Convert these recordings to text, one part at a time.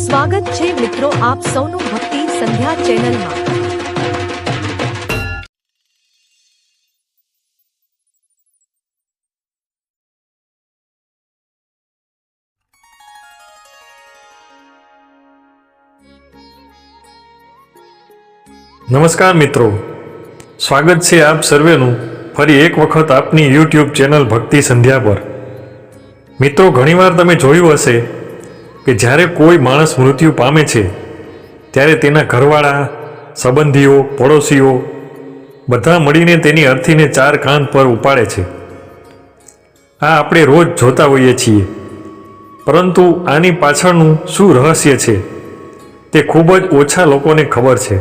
સ્વાગત છે મિત્રો આપ સૌનું ભક્તિ સંધ્યા ચેનલમાં. નમસ્કાર મિત્રો. સ્વાગત છે આપ સર્વેનું ફરી એક વખત આપની યુટ્યુબ ચેનલ ભક્તિ સંધ્યા પર. મિત્રો, ઘણીવાર તમે જોયું હશે કે જ્યારે કોઈ માણસ મૃત્યુ પામે છે, ત્યારે તેના ઘરવાળા, સંબંધીઓ, પડોશીઓ બધા મળીને તેની અર્થીને ચાર કાંધ પર ઉપાડે છે. આ આપણે રોજ જોતા હોઈએ છીએ. પરંતુ આની પાછળનું શું રહસ્ય છે, તે ખૂબ જ ઓછા લોકોને ખબર છે.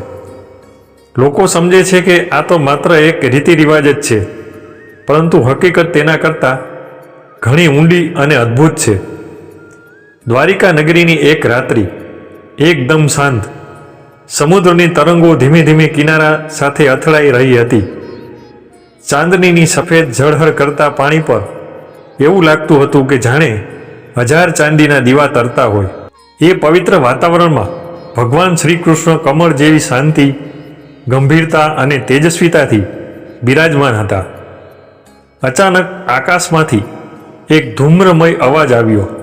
લોકો સમજે છે કે આ તો માત્ર એક રીતિ રિવાજ જ છે, પરંતુ હકીકત તેના કરતાં ઘણી ઊંડી અને અદ્ભુત છે. દ્વારિકા નગરીની એક રાત્રિ, એકદમ શાંત. સમુદ્રની તરંગો ધીમે ધીમે કિનારા સાથે અથડાઈ રહી હતી. ચાંદનીની સફેદ ઝળહળ કરતા પાણી પર એવું લાગતું હતું કે જાણે હજાર ચાંદીના દીવા તરતા હોય. એ પવિત્ર વાતાવરણમાં ભગવાન શ્રી કૃષ્ણ કમળ જેવી શાંતિ, ગંભીરતા અને તેજસ્વીતાથી બિરાજમાન હતા. અચાનક આકાશમાંથી એક ધૂમ્રમય અવાજ આવ્યો.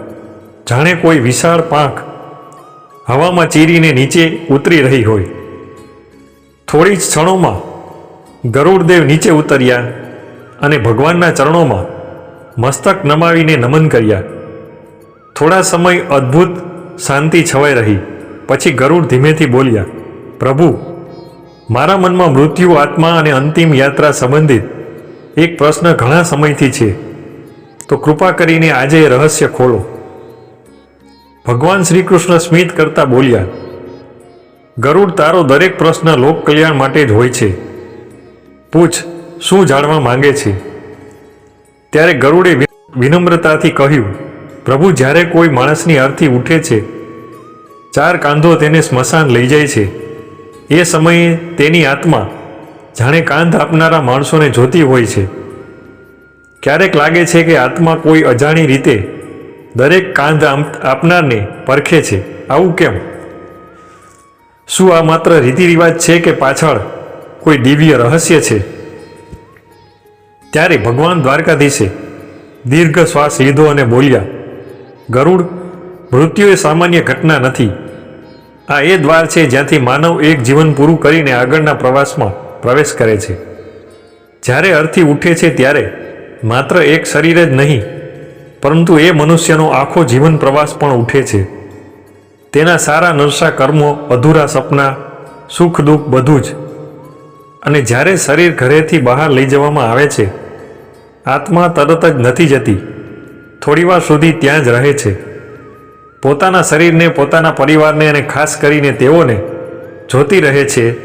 જાણે કોઈ વિશાળ પાંખ હવામાં ચીરીને નીચે ઉતરી રહી હોય. થોડી જ ક્ષણોમાં ગરુડદેવ નીચે ઉતર્યા અને ભગવાનના ચરણોમાં મસ્તક નમાવીને નમન કર્યા. થોડા સમય અદ્ભુત શાંતિ છવાઈ રહી. પછી ગરુડ ધીમેથી બોલ્યા, પ્રભુ, મારા મનમાં મૃત્યુ, આત્મા અને અંતિમ યાત્રા સંબંધિત એક પ્રશ્ન ઘણા સમયથી છે. તો કૃપા કરીને આજે રહસ્ય ખોલો. ભગવાન શ્રી કૃષ્ણ સ્મિત કરતા બોલ્યા, ગરુડ તારો દરેક પ્રશ્ન લોક કલ્યાણ માટે જ હોય છે. પૂછ, શું જાણવા માંગે છે? ત્યારે ગરુડે વિનમ્રતાથી કહ્યું, પ્રભુ, જ્યારે કોઈ માણસની અર્થી ઉઠે છે, ચાર કાંધો તેને સ્મશાન લઈ જાય છે. એ સમયે તેની આત્મા, જાણે કાંધ આપનારા માણસોને જોતી હોય છે. ક્યારેક લાગે છે કે આત્મા કોઈ અજાણી રીતે દરેક કાંધ આપનારને પરખે છે. આવું કેમ? શું આ માત્ર રીતિ રિવાજ છે કે પાછળ કોઈ દિવ્ય રહસ્ય છે? ત્યારે ભગવાન દ્વારકાધીશે દીર્ઘ શ્વાસ લીધો અને બોલ્યા, ગરુડ મૃત્યુ એ સામાન્ય ઘટના નથી. આ એ દ્વાર છે જ્યાંથી માનવ એક જીવન પૂરું કરીને આગળના પ્રવાસમાં પ્રવેશ કરે છે. જ્યારે અર્થી ઉઠે છે ત્યારે માત્ર એક શરીર જ નહીં પરંતુ એ મનુષ્યનો આખો જીવન પ્રવાસ પણ ઉઠે છે. તેના સારા નરસા કર્મો, અધૂરા સપના, સુખ દુઃખ બધું જ. અને જ્યારે શરીર ઘરેથી બહાર લઈ જવામાં આવે છે, આત્મા તરત જ નથી જતી. થોડીવાર સુધી ત્યાં જ રહે છે. પોતાના શરીરને, પોતાના પરિવારને અને ખાસ કરીને તેઓને જોતી રહે છે,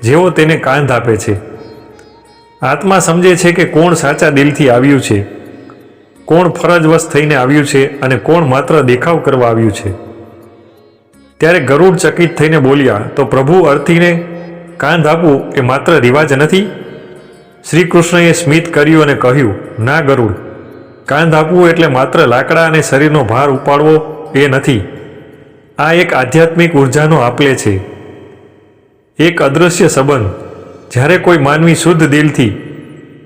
જેઓ તેને કાંધ આપે છે. આત્મા સમજે છે કે કોણ સાચા દિલથી આવ્યું છે. કોણ ફરજવશ થઈને આવ્યું છે અને કોણ માત્ર દેખાવ કરવા આવ્યું છે. ત્યારે ગરુડ ચકિત થઈને બોલ્યા, તો પ્રભુ અર્થીને કાંધ આપવું એ માત્ર રિવાજ નથી? શ્રી કૃષ્ણએ સ્મિત કર્યું અને કહ્યું, ના ગરુડ, કાંધ આપવું એટલે માત્ર લાકડા અને શરીરનો ભાર ઉપાડવો એ નથી. આ એક આધ્યાત્મિક ઉર્જાનો આપલે છે. એક અદૃશ્ય સંબંધ, જ્યારે કોઈ માનવી શુદ્ધ દિલથી,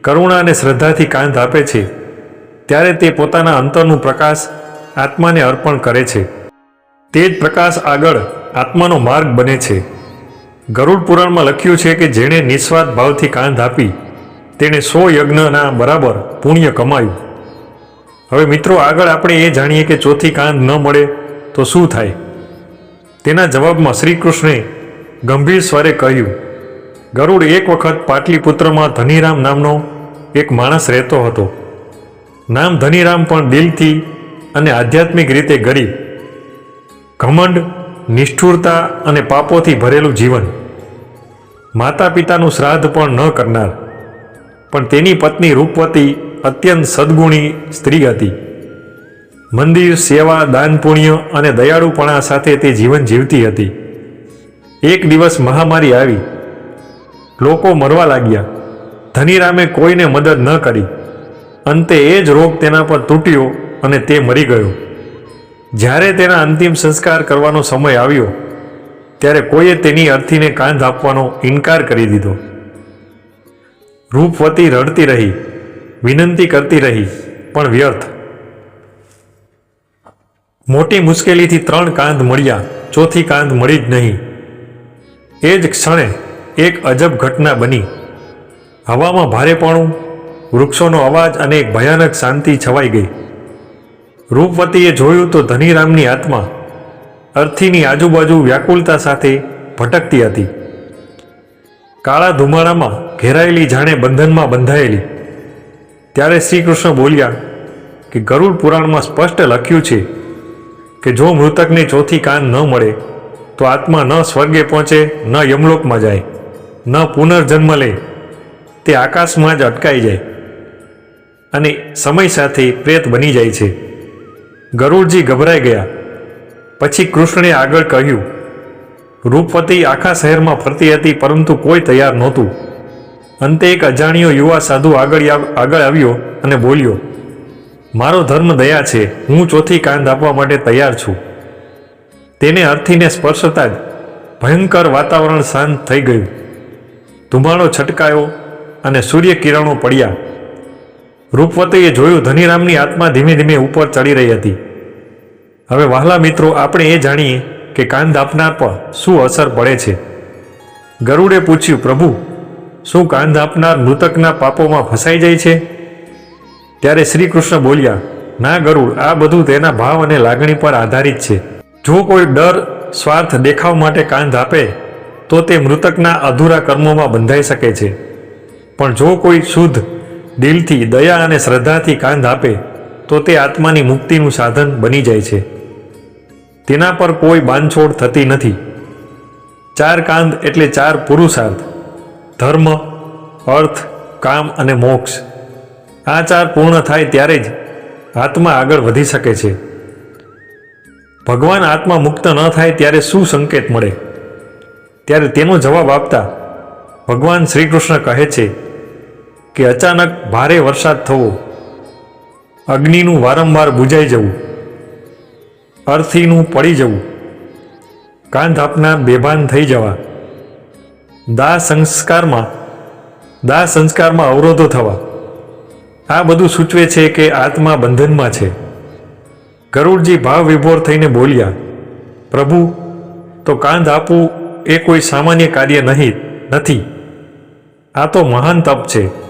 કરુણા અને શ્રદ્ધાથી કાંધ આપે છે ત્યારે તે પોતાના અંતરનું પ્રકાશ આત્માને અર્પણ કરે છે. તે જ પ્રકાશ આગળ આત્માનો માર્ગ બને છે. ગરુડ પુરાણમાં લખ્યું છે કે જેણે નિસ્વાર્થ ભાવથી કાંધ આપી, તેણે સો યજ્ઞના બરાબર પુણ્ય કમાયું. હવે મિત્રો, આગળ આપણે એ જાણીએ કે ચોથી કાંધ ન મળે તો શું થાય? તેના જવાબમાં શ્રી કૃષ્ણે ગંભીર સ્વરે કહ્યું, ગરુડ એક વખત પાટલીપુત્રમાં ધનીરામ નામનો એક માણસ રહેતો હતો. નામ ધનીરામ પણ દિલથી અને આધ્યાત્મિક રીતે ગરીબ ઘમંડ, નિષ્ઠુરતા અને પાપોથી ભરેલું જીવન. માતા પિતાનું શ્રાદ્ધ પણ ન કરનાર. પણ તેની પત્ની રૂપવતી અત્યંત સદગુણી સ્ત્રી હતી. મંદિર, સેવા, દાન, પુણ્ય અને દયાળુપણા સાથે તે જીવન જીવતી હતી. એક દિવસ મહામારી આવી. લોકો મરવા લાગ્યા. ધનીરામે કોઈને મદદ ન કરી. અંતે એ જ રોગ તેના પર તૂટ્યો અને તે મરી ગયો. જ્યારે તેના અંતિમ સંસ્કાર કરવાનો સમય આવ્યો, ત્યારે કોઈએ તેની અર્થીને કાંધ આપવાનો ઇનકાર કરી દીધો. રૂપવતી રડતી રહી, વિનંતી કરતી રહી, પણ વ્યર્થ. મોટી મુશ્કેલીથી ત્રણ કાંધ મળ્યા, ચોથી કાંધ મળી જ નહીં. એ જ ક્ષણે એક અજબ ઘટના બની. હવામાં ભારેપણું વૃક્ષોનો અવાજ અને એક ભયાનક શાંતિ છવાઈ ગઈ. રૂપવતીએ જોયું તો ધનીરામની આત્મા અર્થીની આજુબાજુ વ્યાકુલતા સાથે ભટકતી હતી. કાળા ધુમાડામાં ઘેરાયેલી જાણે બંધનમાં બંધાયેલી. ત્યારે શ્રી કૃષ્ણ બોલ્યા કે ગરુડ પુરાણમાં સ્પષ્ટ લખ્યું છે કે જો મૃતકને ચોથી કાન ન મળે, તો આત્મા ન સ્વર્ગે પહોંચે, ન યમલોકમાં જાય, ન પુનર્જન્મ લે. તે આકાશમાં જ અટકાઈ જાય. અને સમય સાથે પ્રેત બની જાય છે. ગરુડજી ગભરાઈ ગયા. પછી કૃષ્ણે આગળ કહ્યું, રૂપવતી આખા શહેરમાં ફરતી હતી, પરંતુ કોઈ તૈયાર નહોતું. અંતે એક અજાણ્યો યુવા સાધુ આગળ આગળ આવ્યો અને બોલ્યો, મારો ધર્મ દયા છે, હું ચોથી કાંધ આપવા માટે તૈયાર છું. તેને અર્થીને સ્પર્શતા જ ભયંકર વાતાવરણ શાંત થઈ ગયું. ધુમાડો છટકાયો અને સૂર્યકિરણો પડ્યા. રૂપવતીએ જોયું ધનીરામની આત્મા ધીમે ધીમે ઉપર ચડી રહી હતી. હવે વહાલા મિત્રો, આપણે એ જાણીએ કે કાંધ આપનાર પર શું અસર પડે છે. ગરુડે પૂછ્યું, પ્રભુ, શું કાંધ આપનાર મૃતકના પાપોમાં ફસાઈ જાય છે? ત્યારે શ્રી કૃષ્ણ બોલ્યા, ના ગરુડ, આ બધું તેના ભાવ અને લાગણી પર આધારિત છે. જો કોઈ ડર, સ્વાર્થ દેખાવ માટે કાંધ આપે, તો તે મૃતકના અધૂરા કર્મોમાં બંધાઈ શકે છે. પણ જો કોઈ શુદ્ધ દિલથી દયા અને શ્રદ્ધાથી કાંધ આપે, તો તે આત્માની મુક્તિનું સાધન બની જાય છે. તેના પર કોઈ બાંધછોડ થતી નથી. ચાર કાંધ એટલે ચાર પુરુષાર્થ, ધર્મ, અર્થ, કામ અને મોક્ષ. આ ચાર પૂર્ણ થાય ત્યારે જ આત્મા આગળ વધી શકે છે. ભગવાન આત્મા મુક્ત ન થાય ત્યારે શું સંકેત મળે? ત્યારે તેનો જવાબ આપતા ભગવાન શ્રી કૃષ્ણ કહે છે કે અચાનક ભારે વરસાદ થવો. અગ્નિનું વારંવાર બુજાઈ જવું. અર્થીનું પડી જવું. કાંધ આપના બેભાન થઈ જવા. દાહ સંસ્કારમાં દાહ સંસ્કારમાં અવરોધો થવા. આ બધું સૂચવે છે કે આત્મા બંધનમાં છે. ગરુડજી ભાવ વિભોર થઈને બોલ્યા, પ્રભુ, તો કાંધ આપવું એ કોઈ સામાન્ય કાર્ય નહીં, નથી. આ તો મહાન તપ છે.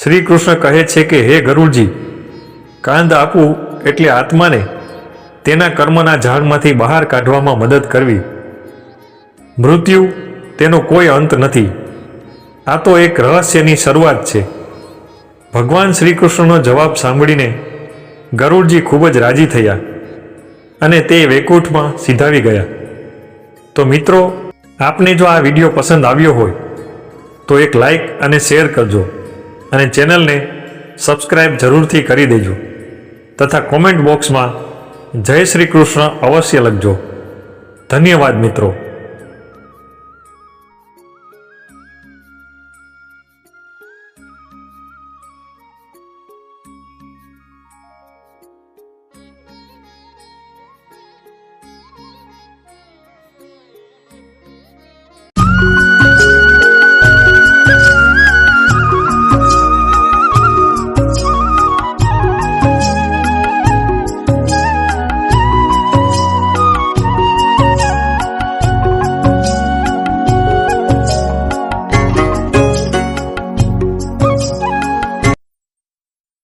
શ્રી કૃષ્ણ કહે છે કે, હે ગરુડજી, કાંદ આપવું એટલે આત્માને તેના કર્મના ઝાડમાંથી બહાર કાઢવામાં મદદ કરવી. મૃત્યુ તેનો કોઈ અંત નથી. આ તો એક રહસ્યની શરૂઆત છે. ભગવાન શ્રી કૃષ્ણનો જવાબ સાંભળીને ગરુડજી ખૂબ જ રાજી થયા અને તે વૈકુંઠમાં સીધાવી ગયા. તો મિત્રો, આપને જો આ વીડિયો પસંદ આવ્યો હોય, તો એક લાઈક અને શેર કરજો. અને ચેનલને સબસ્ક્રાઈબ જરૂરથી કરી દેજો તથા કોમેન્ટ બોક્સમાં જય શ્રી કૃષ્ણ અવશ્ય લખજો. ધન્યવાદ મિત્રો.